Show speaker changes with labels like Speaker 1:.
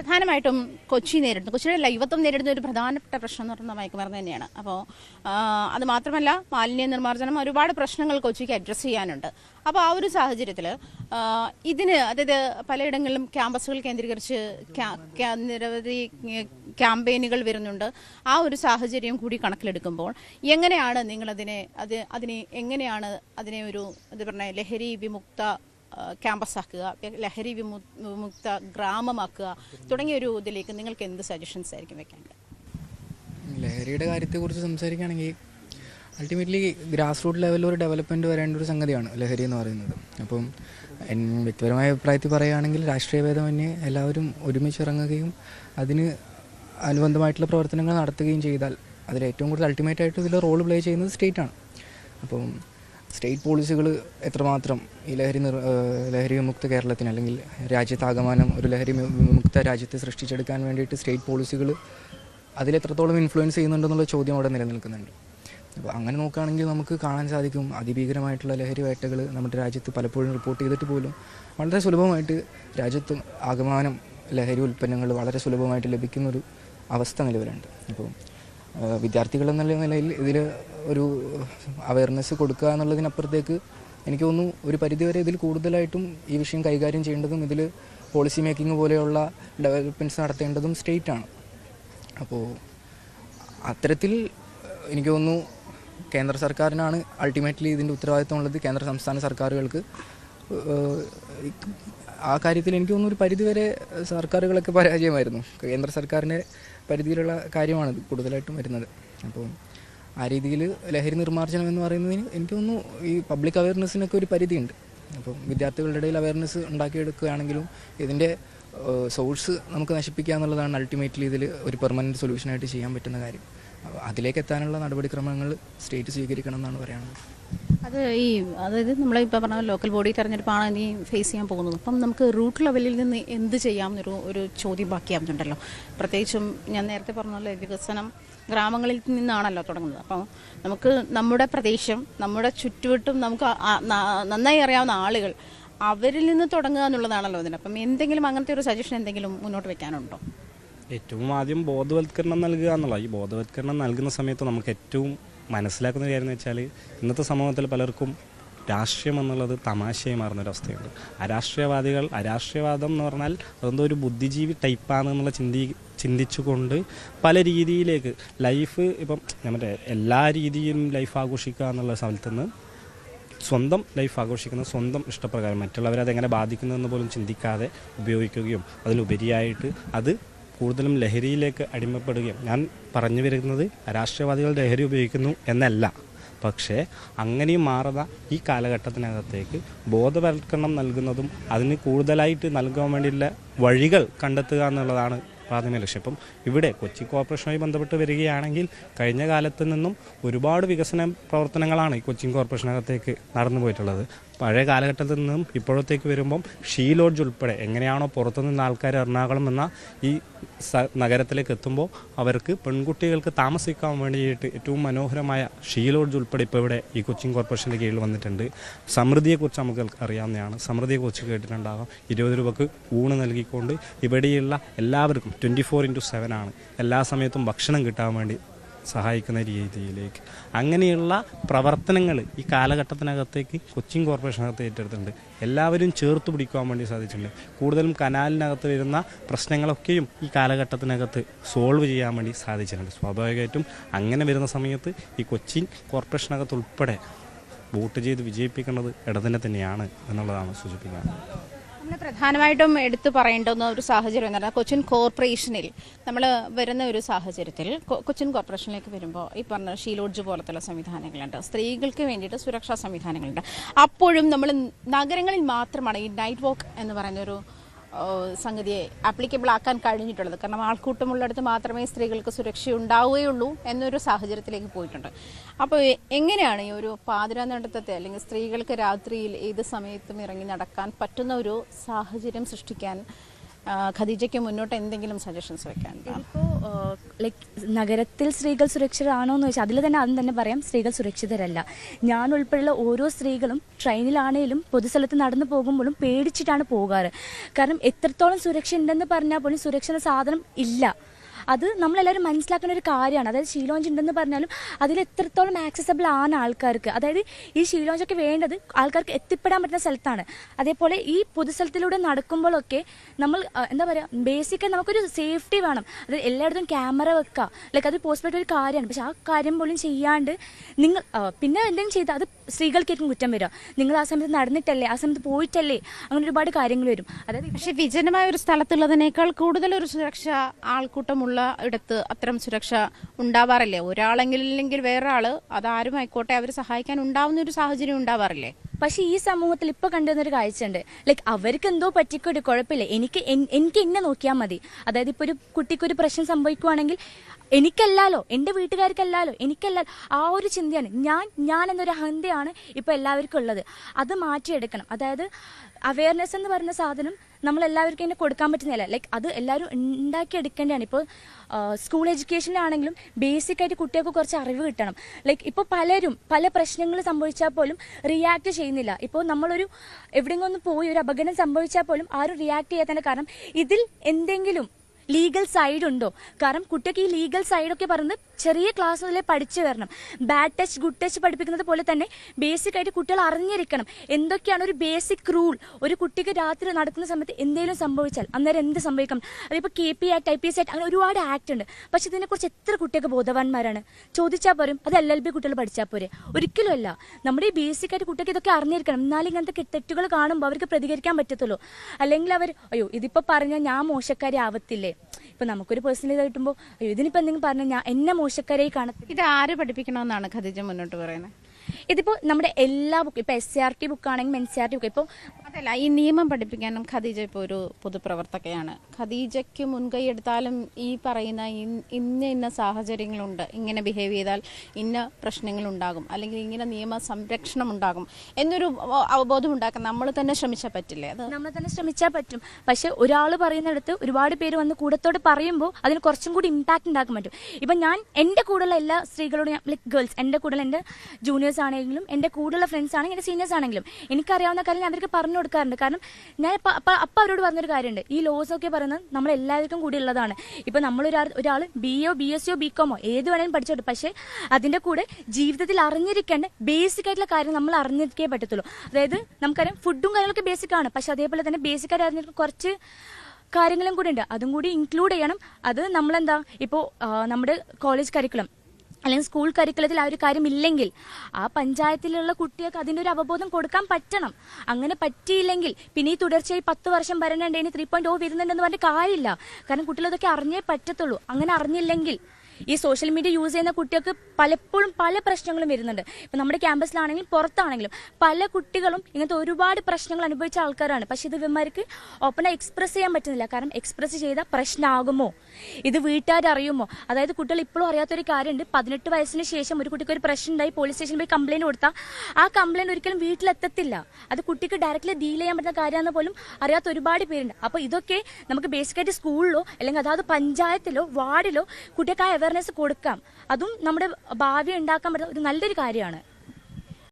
Speaker 1: പ്രധാനമായിട്ടും കൊച്ചി നേരിടുന്നു. കൊച്ചിയുടെ യുവത്വം നേരിടുന്ന ഒരു പ്രധാനപ്പെട്ട പ്രശ്നം എന്ന് പറയുന്നത് മയക്കുമരുന്ന് തന്നെയാണ്. അപ്പോൾ അത് മാത്രമല്ല മാലിന്യ നിർമ്മാർജനം ഒരുപാട് പ്രശ്നങ്ങൾ കൊച്ചിക്ക് അഡ്രസ്സ് ചെയ്യാനുണ്ട്. അപ്പോൾ ആ ഒരു സാഹചര്യത്തിൽ ഇതിന് അതായത് പലയിടങ്ങളിലും ക്യാമ്പസുകൾ കേന്ദ്രീകരിച്ച് നിരവധി ക്യാമ്പയിനുകൾ വരുന്നുണ്ട്. ആ ഒരു സാഹചര്യം കൂടി കണക്കിലെടുക്കുമ്പോൾ എങ്ങനെയാണ് നിങ്ങളതിനെ അത് അതിനെ എങ്ങനെയാണ് അതിനെ ഒരു ഇത് പറഞ്ഞ ലഹരി വിമുക്ത ആ, ക്യാമ്പസ് ആക്കുക ലഹരി വിമു- വിമുക്ത ഗ്രാമമാക്കുക തുടങ്ങിയ ഒരു ഇതിലേക്ക് നിങ്ങൾക്ക് എന്ത് സജഷൻസ് ആയിരിക്കും വെക്കേണ്ടത്
Speaker 2: ലഹരിയുടെ കാര്യത്തെക്കുറിച്ച് സംസാരിക്കുകയാണെങ്കിൽ അൾട്ടിമേറ്റ്ലി ഗ്രാസ് റൂട്ട് ലെവലിൽ ഒരു ഡെവലപ്മെന്റ് വരേണ്ട ഒരു സംഗതിയാണ് ലഹരി എന്ന് പറയുന്നത്. അപ്പം വ്യക്തിപരമായ അഭിപ്രായത്തിൽ പറയുകയാണെങ്കിൽ രാഷ്ട്രീയ ഭേദമന്യേ എല്ലാവരും ഒരുമിച്ച് ഇറങ്ങുകയും അതിന് അനുബന്ധമായിട്ടുള്ള പ്രവർത്തനങ്ങൾ നടത്തുകയും ചെയ്താൽ അതിൽ ഏറ്റവും കൂടുതൽ അൾട്ടിമേറ്റ് ആയിട്ട് ഇതിൽ റോൾ പ്ലേ ചെയ്യുന്നത് സ്റ്റേറ്റാണ് അപ്പം സ്റ്റേറ്റ് പോളിസികൾ എത്രമാത്രം ഈ ലഹരി നിർ ലഹരി വിമുക്ത കേരളത്തിന് അല്ലെങ്കിൽ രാജ്യത്താകമാനം ഒരു ലഹരി വിമുക്ത രാജ്യത്തെ സൃഷ്ടിച്ചെടുക്കാൻ വേണ്ടിയിട്ട് സ്റ്റേറ്റ് പോളിസികൾ അതിലെത്രത്തോളം ഇൻഫ്ലുവൻസ് ചെയ്യുന്നുണ്ടെന്നുള്ള ചോദ്യം അവിടെ നിലനിൽക്കുന്നുണ്ട്. അപ്പോൾ അങ്ങനെ നോക്കുകയാണെങ്കിൽ നമുക്ക് കാണാൻ സാധിക്കും അതിഭീകരമായിട്ടുള്ള ലഹരി വേട്ടകൾ നമ്മുടെ രാജ്യത്ത് പലപ്പോഴും റിപ്പോർട്ട് ചെയ്തിട്ട് പോലും വളരെ സുലഭമായിട്ട് രാജ്യത്ത് ആകമാനം ലഹരി ഉൽപ്പന്നങ്ങൾ വളരെ സുലഭമായിട്ട് ലഭിക്കുന്നൊരു അവസ്ഥ നിലവിലുണ്ട്. അപ്പോൾ വിദ്യാർത്ഥികൾ എന്നുള്ള നിലയിൽ ഇതിൽ ഒരു അവയർനെസ് കൊടുക്കുക എന്നുള്ളതിനപ്പുറത്തേക്ക് എനിക്ക് തോന്നുന്നു ഒരു പരിധിവരെ ഇതിൽ കൂടുതലായിട്ടും ഈ വിഷയം കൈകാര്യം ചെയ്യേണ്ടതും ഇതിൽ പോളിസി മേക്കിംഗ് പോലെയുള്ള ഡെവലപ്മെന്റ്സ് നടത്തേണ്ടതും ആണ്. അപ്പോൾ അത്തരത്തിൽ എനിക്ക് തോന്നുന്നു കേന്ദ്ര സർക്കാരിനാണ് അൾട്ടിമേറ്റ്ലി ഇതിന്റെ ഉത്തരവാദിത്വം ഉള്ളത്. കേന്ദ്ര സംസ്ഥാന സർക്കാരുകൾക്ക് ആ കാര്യത്തിൽ എനിക്ക് തോന്നുന്നു ഒരു പരിധിവരെ സർക്കാരുകളൊക്കെ പരാജയമായിരുന്നു. കേന്ദ്ര സർക്കാരിന്റെ പരിധിയിലുള്ള കാര്യമാണ് കൂടുതലായിട്ടും വരുന്നത്. അപ്പോൾ ആ രീതിയിൽ ലഹരി നിർമ്മാർജനം എന്ന് പറയുന്നതിന് എനിക്ക് തോന്നുന്നു ഈ പബ്ലിക് അവയർനെസ്സിനൊക്കെ ഒരു പരിധിയുണ്ട്. അപ്പം വിദ്യാർത്ഥികളുടെ ഇടയിൽ അവയർനെസ് ഉണ്ടാക്കിയെടുക്കുകയാണെങ്കിലും ഇതിന്റെ സോഴ്സ് നമുക്ക് നശിപ്പിക്കുക എന്നുള്ളതാണ് അൾട്ടിമേറ്റ്ലി ഇതിൽ ഒരു പെർമനന്റ് സൊല്യൂഷനായിട്ട് ചെയ്യാൻ പറ്റുന്ന കാര്യം. അതിലേക്ക് എത്താനുള്ള നടപടിക്രമങ്ങൾ സ്റ്റേറ്റ് സ്വീകരിക്കണം എന്നാണ് പറയാനുള്ളത്.
Speaker 1: അത് ഈ അതായത് നമ്മൾ ഇപ്പോൾ പറഞ്ഞ ലോക്കൽ ബോഡി തെരഞ്ഞെടുപ്പാണ് ഇനി ഫേസ് ചെയ്യാൻ പോകുന്നത്. അപ്പം നമുക്ക് റൂട്ട് ലെവലിൽ നിന്ന് എന്ത് ചെയ്യാമെന്നൊരു ഒരു ചോദ്യം ബാക്കിയാവുന്നുണ്ടല്ലോ. പ്രത്യേകിച്ചും ഞാൻ നേരത്തെ പറഞ്ഞല്ലോ വികസനം ഗ്രാമങ്ങളിൽ നിന്നാണല്ലോ തുടങ്ങുന്നത്. അപ്പം നമുക്ക് നമ്മുടെ പ്രദേശം നമ്മുടെ ചുറ്റുവട്ടും നമുക്ക് നന്നായി അറിയാവുന്ന ആളുകൾ അവരിൽ നിന്ന് തുടങ്ങുക എന്നുള്ളതാണല്ലോ ഇതിന്. അപ്പം എന്തെങ്കിലും അങ്ങനത്തെ ഒരു സജഷൻ എന്തെങ്കിലും മുന്നോട്ട് വെക്കാനുണ്ടോ?
Speaker 3: ഏറ്റവും ആദ്യം ബോധവൽക്കരണം നൽകുക എന്നുള്ള ഈ ബോധവൽക്കരണം നൽകുന്ന സമയത്ത് നമുക്ക് ഏറ്റവും മനസ്സിലാക്കുന്ന കാര്യം എന്ന് വെച്ചാൽ ഇന്നത്തെ സമൂഹത്തിൽ പലർക്കും രാഷ്ട്രീയം എന്നുള്ളത് തമാശയായി മാറുന്നൊരവസ്ഥയുണ്ട് അരാഷ്ട്രീയവാദികൾ അരാഷ്ട്രീയവാദം എന്ന് പറഞ്ഞാൽ അതെന്തോ ഒരു ബുദ്ധിജീവി ടൈപ്പാണ് എന്നുള്ള ചിന്തി ചിന്തിച്ചുകൊണ്ട് പല രീതിയിലേക്ക് ലൈഫ് ഇപ്പം മറ്റേ എല്ലാ രീതിയിലും ലൈഫ് ആഘോഷിക്കുക എന്നുള്ള സ്ഥലത്ത് നിന്ന് സ്വന്തം ലൈഫ് ആഘോഷിക്കുന്ന സ്വന്തം ഇഷ്ടപ്രകാരം മറ്റുള്ളവരെ അതെങ്ങനെ ബാധിക്കുന്നതെന്ന് പോലും ചിന്തിക്കാതെ ഉപയോഗിക്കുകയും അതിലുപരിയായിട്ട് അത് കൂടുതലും ലഹരിയിലേക്ക് അടിമപ്പെടുകയും. ഞാൻ പറഞ്ഞു വരുന്നത് രാഷ്ട്രീയവാദികൾ ലഹരി ഉപയോഗിക്കുന്നു എന്നല്ല. പക്ഷേ അങ്ങനെയും മാറുന്ന ഈ കാലഘട്ടത്തിനകത്തേക്ക് ബോധവൽക്കരണം നൽകുന്നതും അതിന് കൂടുതലായിട്ട് നൽകാൻ വേണ്ടിയുള്ള വഴികൾ കണ്ടെത്തുക എന്നുള്ളതാണ് പ്രാഥമിക ലക്ഷ്യം. ഇപ്പം ഇവിടെ കൊച്ചി കോർപ്പറേഷനുമായി ബന്ധപ്പെട്ട് വരികയാണെങ്കിൽ കഴിഞ്ഞ കാലത്ത് നിന്നും ഒരുപാട് വികസന പ്രവർത്തനങ്ങളാണ് ഈ കൊച്ചിൻ കോർപ്പറേഷനകത്തേക്ക് നടന്നു പോയിട്ടുള്ളത് പഴയ കാലഘട്ടത്തിൽ നിന്നും ഇപ്പോഴത്തേക്ക് വരുമ്പം ഷീ ലോഡ്ജ് ഉൾപ്പെടെ എങ്ങനെയാണോ പുറത്തുനിന്ന് ആൾക്കാർ എറണാകുളം എന്ന ഈ നഗരത്തിലേക്ക് എത്തുമ്പോൾ അവർക്ക് പെൺകുട്ടികൾക്ക് താമസിക്കാൻ വേണ്ടിയിട്ട് ഏറ്റവും മനോഹരമായ ഷീ ലോഡ്ജ് ഉൾപ്പെടെ ഇപ്പോൾ ഇവിടെ ഈ കൊച്ചിൻ കോർപ്പറേഷന്റെ കീഴിൽ വന്നിട്ടുണ്ട്. സമൃദ്ധിയെക്കുറിച്ച് നമുക്ക് അറിയാവുന്നതാണ്. സമൃദ്ധിയെക്കുറിച്ച് കേട്ടിട്ടുണ്ടാകാം ഇരുപത് രൂപക്ക് ഊണ് നൽകിക്കൊണ്ട് ഇവിടെയുള്ള എല്ലാവർക്കും ട്വന്റി ഫോർ ഇന്റു സെവൻ ആണ്. എല്ലാ സമയത്തും ഭക്ഷണം കിട്ടാൻ വേണ്ടി സഹായിക്കുന്ന രീതിയിലേക്ക്. അങ്ങനെയുള്ള പ്രവർത്തനങ്ങൾ ഈ കാലഘട്ടത്തിനകത്തേക്ക് കൊച്ചിൻ കോർപ്പറേഷനകത്ത് ഏറ്റെടുത്തിട്ടുണ്ട്. എല്ലാവരും ചേർത്ത് പിടിക്കുവാൻ വേണ്ടി സാധിച്ചിട്ടുണ്ട്. കൂടുതലും കനാലിനകത്ത് വരുന്ന പ്രശ്നങ്ങളൊക്കെയും ഈ കാലഘട്ടത്തിനകത്ത് സോൾവ് ചെയ്യാൻ വേണ്ടി സാധിച്ചിട്ടുണ്ട്. സ്വാഭാവികമായിട്ടും അങ്ങനെ വരുന്ന സമയത്ത് ഈ കൊച്ചിൻ കോർപ്പറേഷനകത്ത് ഉൾപ്പെടെ വോട്ട് ചെയ്ത് വിജയിപ്പിക്കുന്നത് ഇടതിനെ തന്നെയാണ് എന്നുള്ളതാണ് സൂചിപ്പിക്കുന്നത്.
Speaker 1: നമ്മൾ പ്രധാനമായിട്ടും എടുത്തു പറയേണ്ടുന്ന ഒരു സാഹചര്യം എന്ന് പറഞ്ഞാൽ കൊച്ചിൻ കോർപ്പറേഷനിൽ നമ്മൾ വരുന്ന ഒരു സാഹചര്യത്തിൽ കൊച്ചിൻ കോർപ്പറേഷനിലേക്ക് വരുമ്പോൾ ഈ പറഞ്ഞ ഷീലോഡ്ജ് പോലത്തുള്ള സംവിധാനങ്ങളുണ്ട്. സ്ത്രീകൾക്ക് വേണ്ടിയിട്ട് സുരക്ഷാ സംവിധാനങ്ങളുണ്ട്. അപ്പോഴും നമ്മൾ നഗരങ്ങളിൽ മാത്രമാണ് ഈ നൈറ്റ് വോക്ക് എന്ന് പറയുന്ന ഒരു ആ, സംഗതിയെ ആപ്ലിക്കബിൾ ആക്കാൻ കഴിഞ്ഞിട്ടുള്ളത്. കാരണം ആൾക്കൂട്ടമുള്ളിടത്ത് മാത്രമേ സ്ത്രീകൾക്ക് സുരക്ഷ ഉണ്ടാവുകയുള്ളൂ എന്നൊരു സാഹചര്യത്തിലേക്ക് പോയിട്ടുണ്ട്. അപ്പോൾ എങ്ങനെയാണ് ഈ ഒരു പാതിരാ നടത്തത്തെ അല്ലെങ്കിൽ സ്ത്രീകൾക്ക് രാത്രിയിൽ ഏത് സമയത്തും ഇറങ്ങി നടക്കാൻ പറ്റുന്ന ഒരു സാഹചര്യം സൃഷ്ടിക്കാൻ ഖദീജയ്ക്ക് മുന്നോട്ട് എന്തെങ്കിലും സജഷൻസ് വെക്കാൻ?
Speaker 4: ഇതിപ്പോൾ ലൈക്ക് നഗരത്തിൽ സ്ത്രീകൾ സുരക്ഷിതരാണോ എന്ന് ചോദിച്ചാൽ അതിൽ തന്നെ ആദ്യം തന്നെ പറയാം സ്ത്രീകൾ സുരക്ഷിതരല്ല. ഞാൻ ഉൾപ്പെടെയുള്ള ഓരോ സ്ത്രീകളും ട്രെയിനിലാണേലും പൊതുസ്ഥലത്ത് നടന്നു പോകുമ്പോഴും പേടിച്ചിട്ടാണ് പോകാറ്. കാരണം എത്രത്തോളം സുരക്ഷ ഉണ്ടെന്ന് പറഞ്ഞാൽ പോലും സുരക്ഷ സാധനം ഇല്ല. അത് നമ്മളെല്ലാവരും മനസ്സിലാക്കുന്ന ഒരു കാര്യമാണ്. അതായത് ഷീലോഞ്ച് ഉണ്ടെന്ന് പറഞ്ഞാലും അതിൽ എത്രത്തോളം ആക്സസബിൾ ആണ് ആൾക്കാർക്ക്. അതായത് ഈ ഷീലോഞ്ചൊക്കെ വേണ്ടത് ആൾക്കാർക്ക് എത്തിപ്പെടാൻ പറ്റുന്ന സ്ഥലത്താണ്. അതേപോലെ ഈ പൊതുസ്ഥലത്തിലൂടെ നടക്കുമ്പോഴൊക്കെ നമ്മൾ എന്താ പറയുക ബേസിക്കായി നമുക്കൊരു സേഫ്റ്റി വേണം. അത് എല്ലായിടത്തും ക്യാമറ വെക്കുക ലൈക്ക് അത് പോസിബിലിറ്റി ഒരു കാര്യമാണ്. പക്ഷെ ആ കാര്യം പോലും ചെയ്യാണ്ട് നിങ്ങൾ പിന്നെ എന്തെങ്കിലും ചെയ്താൽ അത് സ്ത്രീകൾക്കായിരിക്കും കുറ്റം വരിക. നിങ്ങൾ ആ സമയത്ത് നടന്നിട്ടല്ലേ ആ സമയത്ത് പോയിട്ടല്ലേ അങ്ങനെ ഒരുപാട് കാര്യങ്ങൾ വരും. അതായത്
Speaker 1: പക്ഷെ വിജനമായ ഒരു സ്ഥലത്തുള്ളതിനേക്കാൾ കൂടുതൽ ഒരു സുരക്ഷ ആൾക്കൂട്ടമുള്ള ഇടത്ത് അത്തരം സുരക്ഷ ഉണ്ടാവാറില്ലേ? ഒരാളെങ്കിലില്ലെങ്കിൽ വേറെ ആൾ അതാരും ആയിക്കോട്ടെ അവർ സഹായിക്കാൻ ഉണ്ടാവുന്ന ഒരു സാഹചര്യം ഉണ്ടാവാറില്ലേ?
Speaker 4: പക്ഷെ ഈ സമൂഹത്തിൽ ഇപ്പൊ കണ്ടുവന്നൊരു കാഴ്ചയുണ്ട്. ലൈക്ക് അവർക്ക് എന്തോ പറ്റിക്കൊരു കുഴപ്പമില്ല. എനിക്ക് എനിക്ക് എന്നെ നോക്കിയാൽ മതി. അതായത് ഇപ്പൊ ഒരു കുട്ടിക്കൊരു പ്രശ്നം സംഭവിക്കുവാണെങ്കിൽ എനിക്കല്ലാലോ എന്റെ വീട്ടുകാർക്കല്ലാലോ എനിക്കല്ല ആ ഒരു ചിന്തയാണ്. ഞാൻ ഞാൻ എന്നൊരു ഹന്തയാണ് ഇപ്പൊ എല്ലാവർക്കും ഉള്ളത്. അത് മാറ്റിയെടുക്കണം. അതായത് അവയർനെസ് എന്ന് പറയുന്ന സാധനം നമ്മൾ എല്ലാവർക്കും തന്നെ കൊടുക്കാൻ പറ്റുന്നില്ല ലൈക്ക് അത് എല്ലാവരും ഉണ്ടാക്കിയെടുക്കേണ്ടതാണ്. ഇപ്പോൾ സ്കൂൾ എഡ്യൂക്കേഷനിലാണെങ്കിലും ബേസിക് ആയിട്ട് കുട്ടികൾക്ക് കുറച്ച് അറിവ് കിട്ടണം. ലൈക്ക് ഇപ്പോൾ പലരും പല പ്രശ്നങ്ങൾ സംഭവിച്ചാൽ പോലും റിയാക്ട് ചെയ്യുന്നില്ല. ഇപ്പോൾ നമ്മളൊരു എവിടെയെങ്കിലും ഒന്ന് പോയി ഒരു അപകടം സംഭവിച്ചാൽ പോലും ആരും റിയാക്ട് ചെയ്യാത്തതിന് കാരണം ഇതിൽ എന്തെങ്കിലും ലീഗൽ സൈഡ് ഉണ്ടോ? കാരണം കുട്ടിക്ക് ഈ ലീഗൽ സൈഡൊക്കെ പറയുന്നത് ചെറിയ ക്ലാസ് മുതലേ പഠിച്ചു വരണം. ബാഡ് ടച്ച് ഗുഡ് ടച്ച് പഠിപ്പിക്കുന്നത് പോലെ തന്നെ ബേസിക് ആയിട്ട് കുട്ടികൾ അറിഞ്ഞിരിക്കണം. എന്തൊക്കെയാണ് ഒരു ബേസിക് റൂൾ ഒരു കുട്ടിക്ക് രാത്രി നടക്കുന്ന സമയത്ത് എന്തെങ്കിലും സംഭവിച്ചാൽ അന്നേരം എന്ത് സംഭവിക്കണം അതിപ്പോൾ K P act I P S act അങ്ങനെ ഒരുപാട് ആക്ട് ഉണ്ട്. പക്ഷെ ഇതിനെക്കുറിച്ച് എത്ര കുട്ടികൾക്ക് ബോധവാന്മാരാണ്? ചോദിച്ചാൽ പോരും. അത് എൽ എൽ ബി കുട്ടികൾ പഠിച്ചാൽ പോരെ. ഒരിക്കലും അല്ല. നമ്മുടെ ഈ ബേസിക് ആയിട്ട് കുട്ടികൾക്ക് ഇതൊക്കെ അറിഞ്ഞിരിക്കണം. എന്നാലും ഇങ്ങനത്തെ തെറ്റുകൾ കാണുമ്പോൾ അവർക്ക് പ്രതികരിക്കാൻ പറ്റത്തുള്ളൂ. അല്ലെങ്കിൽ അവർ അയ്യോ ഇതിപ്പോൾ പറഞ്ഞാൽ ഞാൻ മോശക്കാരി ആവത്തില്ലേ? ഇപ്പൊ നമുക്കൊരു പേഴ്സണൽ ഇത് ഇതിനിപ്പോ എന്തെങ്കിലും പറഞ്ഞാൽ എന്നെ മോശക്കാരായി കാണത്തില്ല.
Speaker 1: ഇത് ആര് പഠിപ്പിക്കണമെന്നാണ് ഖദീജ മുന്നോട്ട് പറയുന്നത്?
Speaker 4: ഇതിപ്പോൾ നമ്മുടെ എല്ലാ ബുക്കും ഇപ്പോൾ S C R T ബുക്കാണെങ്കിലും N C R T book ഇപ്പോൾ
Speaker 1: അതല്ല ഈ നിയമം പഠിപ്പിക്കാനും ഖദീജ ഇപ്പോൾ ഒരു പൊതുപ്രവർത്തകയാണ്. ഖദീജയ്ക്ക് മുൻകൈ എടുത്താലും ഈ പറയുന്ന ഇന്ന ഇന്ന സാഹചര്യങ്ങളുണ്ട്. ഇങ്ങനെ ബിഹേവ് ചെയ്താൽ ഇന്ന പ്രശ്നങ്ങൾ ഉണ്ടാകും. അല്ലെങ്കിൽ ഇങ്ങനെ നിയമ സംരക്ഷണം ഉണ്ടാകും എന്നൊരു അവ- അവബോധം ഉണ്ടാക്കാൻ നമ്മൾ തന്നെ ശ്രമിച്ചാൽ പറ്റില്ലേ അത്?
Speaker 4: നമ്മൾ തന്നെ ശ്രമിച്ചാൽ പറ്റും. പക്ഷെ ഒരാൾ പറയുന്നിടത്ത് ഒരുപാട് പേര് വന്ന് കൂടത്തോട് പറയുമ്പോൾ അതിന് കുറച്ചും കൂടി ഇമ്പാക്ട് ഉണ്ടാക്കാൻ പറ്റും. ഇപ്പം ഞാൻ എന്റെ കൂടെയുള്ള എല്ലാ സ്ത്രീകളോടും ലൈക്ക് ഗേൾസ് എന്റെ കൂടെയുള്ള എന്റെ ജൂനിയേഴ്സ് ആണെങ്കിലും എന്റെ കൂടെയുള്ള ഫ്രണ്ട്സ് ആണെങ്കിലും എന്റെ സീനിയേഴ്സ് ആണെങ്കിലും എനിക്കറിയാവുന്ന കാര്യം ഞാൻ അവർക്ക് പറഞ്ഞു കൊടുക്കാറുണ്ട്. കാരണം ഞാൻ അപ്പ അവരോട് പറഞ്ഞൊരു കാര്യമുണ്ട്. ഈ ലോസ് ഒക്കെ പറയുന്നത് നമ്മൾ എല്ലാവർക്കും കൂടി ഉള്ളതാണ്. ഇപ്പം നമ്മളൊരാൾ ഒരാൾ ബി ഒ ബി എസ് സിയോ ബി കോമോ ഏത് വേണേലും പഠിച്ചോട്ടെ. പക്ഷേ അതിന്റെ കൂടെ ജീവിതത്തിൽ അറിഞ്ഞിരിക്കേണ്ട ബേസിക് ആയിട്ടുള്ള കാര്യം നമ്മൾ അറിഞ്ഞിരിക്കേ പറ്റത്തുള്ളൂ. അതായത് നമുക്കറിയാം ഫുഡും കാര്യങ്ങളൊക്കെ ബേസിക് ആണ്. പക്ഷെ അതേപോലെ തന്നെ ബേസിക് ആയിട്ട് അറിഞ്ഞിരിക്കുന്ന കുറച്ച് കാര്യങ്ങളും കൂടി ഉണ്ട്. അതും കൂടി ഇൻക്ലൂഡ് ചെയ്യണം. അത് നമ്മളെന്താ? ഇപ്പോൾ നമ്മുടെ കോളേജ് കരിക്കുലം അല്ലെങ്കിൽ സ്കൂൾ കരിക്കുലത്തിൽ ആ ഒരു കാര്യം ഇല്ലെങ്കിൽ ആ പഞ്ചായത്തിലുള്ള കുട്ടികൾക്ക് അതിന്റെ ഒരു അവബോധം കൊടുക്കാൻ പറ്റണം. അങ്ങനെ പറ്റിയില്ലെങ്കിൽ പിന്നെ ഈ തുടർച്ചയായി പത്ത് വർഷം വരണുണ്ട് ഇനി ത്രീ പോയിന്റ് ഓ വരുന്നുണ്ടെന്ന് പറഞ്ഞിട്ട് കാര്യമില്ല. കാരണം കുട്ടികൾ ഇതൊക്കെ അറിഞ്ഞേ പറ്റത്തുള്ളൂ. അങ്ങനെ അറിഞ്ഞില്ലെങ്കിൽ ഈ സോഷ്യൽ മീഡിയ യൂസ് ചെയ്യുന്ന കുട്ടികൾക്ക് പലപ്പോഴും പല പ്രശ്നങ്ങളും വരുന്നുണ്ട്. ഇപ്പം നമ്മുടെ ക്യാമ്പസിലാണെങ്കിലും പുറത്താണെങ്കിലും പല കുട്ടികളും ഇങ്ങനത്തെ ഒരുപാട് പ്രശ്നങ്ങൾ അനുഭവിച്ച ആൾക്കാരാണ്. പക്ഷെ ഇത് ഇവന്മാർക്ക് ഓപ്പണായി എക്സ്പ്രസ് ചെയ്യാൻ പറ്റുന്നില്ല. കാരണം എക്സ്പ്രസ് ചെയ്ത പ്രശ്നമാകുമോ ഇത് വീട്ടുകാർ അറിയുമോ? അതായത് കുട്ടികൾ ഇപ്പോഴും അറിയാത്തൊരു കാര്യമുണ്ട്. പതിനെട്ട് വയസ്സിന് ശേഷം ഒരു കുട്ടിക്ക് ഒരു പ്രശ്നം ഉണ്ടായി പോലീസ് സ്റ്റേഷനിൽ പോയി കംപ്ലയിന്റ് കൊടുത്താൽ ആ കംപ്ലയിന്റ് ഒരിക്കലും വീട്ടിലെത്തത്തില്ല. അത് കുട്ടിക്ക് ഡയറക്റ്റ്ലി ഡീൽ ചെയ്യാൻ പറ്റുന്ന കാര്യമാണെന്ന് പോലും അറിയാത്ത ഒരുപാട് പേരുണ്ട്. അപ്പോൾ ഇതൊക്കെ നമുക്ക് ബേസിക്കായിട്ട് സ്കൂളിലോ അല്ലെങ്കിൽ അതാത് പഞ്ചായത്തിലോ വാർഡിലോ കുട്ടികൾക്ക് ആ അവയർനെസ് കൊടുക്കാം. അതും നമ്മുടെ ഭാവി ഉണ്ടാക്കാൻ പറ്റുന്ന ഒരു നല്ലൊരു കാര്യമാണ്.